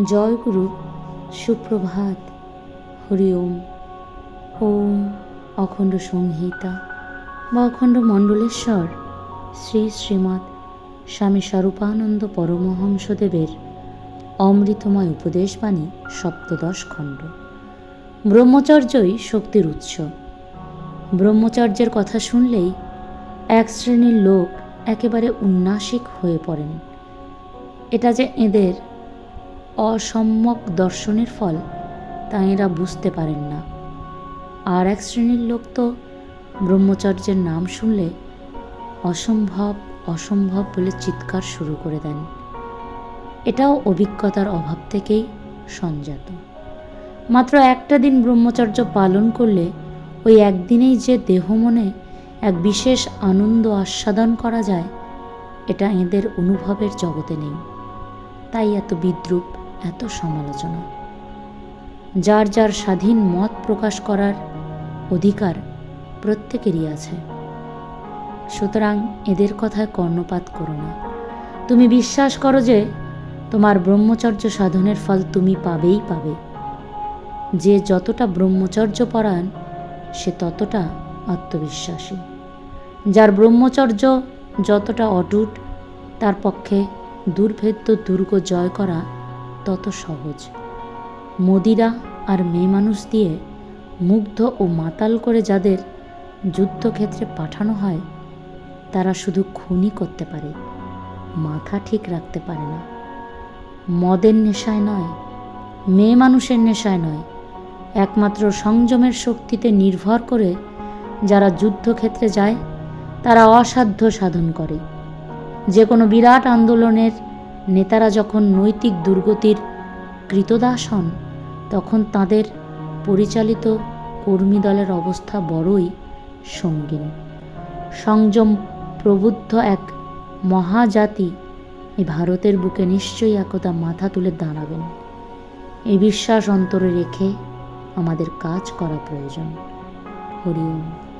জয় গুরু, সুপ্রভাত, হরি ওম। ওম অখণ্ড সংহিতা বা অখণ্ড মণ্ডলেশ্বর, শ্রী শ্রীমৎ স্বামী স্বরূপানন্দ পরমহংসদেবের অমৃতময় উপদেশবাণী, সপ্তদশ খণ্ড। ব্রহ্মচর্যই শক্তির উৎস। ব্রহ্মচর্যের কথা শুনলেই এক শ্রেণির লোক একেবারে উন্নাসিক হয়ে পড়েন। এটা যে এদের অসম্যক দর্শনের ফল তা এরা বুঝতে পারেন না। আর এক শ্রেণির লোক তো ব্রহ্মচর্যের নাম শুনলে অসম্ভব অসম্ভব বলে চিৎকার শুরু করে দেন। এটাও অভিজ্ঞতার অভাব থেকেই সঞ্জাত মাত্র একটা দিন ব্রহ্মচর্য পালন করলে ওই একদিনেই যে দেহ মনে এক বিশেষ আনন্দ আস্বাদন করা যায়, এটা এদের অনুভবের জগতে নেই। তাই এত বিদ্রুপ এত সমালোচনা। যার যার স্বাধীন মত প্রকাশ করার অধিকার প্রত্যেকেরই আছে। সুতরাং এদের কথায় কর্ণপাত করো না। তুমি বিশ্বাস করো যে তোমার ব্রহ্মচর্য সাধনের ফল তুমি পাবেই পাবে। যে যতটা ব্রহ্মচর্য পরায়ণ, সে ততটা আত্মবিশ্বাসী। যার ব্রহ্মচর্য যতটা অটুট, তার পক্ষে দুর্ভেদ্য দুর্গ জয় করা তত সহজ। মদিরা আর মেয়ে মানুষ দিয়ে মুগ্ধ ও মাতাল করে যাদের যুদ্ধক্ষেত্রে পাঠানো হয়, তারা শুধু খুনি করতে পারে, মাথা ঠিক রাখতে পারে না। মদের নেশায় নয়, মেয়ে মানুষের নেশায় নয়, একমাত্র সংযমের শক্তিতে নির্ভর করে যারা যুদ্ধক্ষেত্রে যায়, তারা অসাধ্য সাধন করে। যে কোনো বিরাট আন্দোলনের নেতারা যখন নৈতিক দুর্গতির কৃতদাস হন, তখন তাদের পরিচালিত কর্মী দলের অবস্থা বড়ই সঙ্গীন। সংযম প্রবুদ্ধ এক মহাজাতি এই ভারতের বুকে নিশ্চয়ই একদা মাথা তুলে দাঁড়াবেন। এই বিশ্বাস অন্তরে রেখে আমাদের কাজ করা প্রয়োজন। হরি ওম।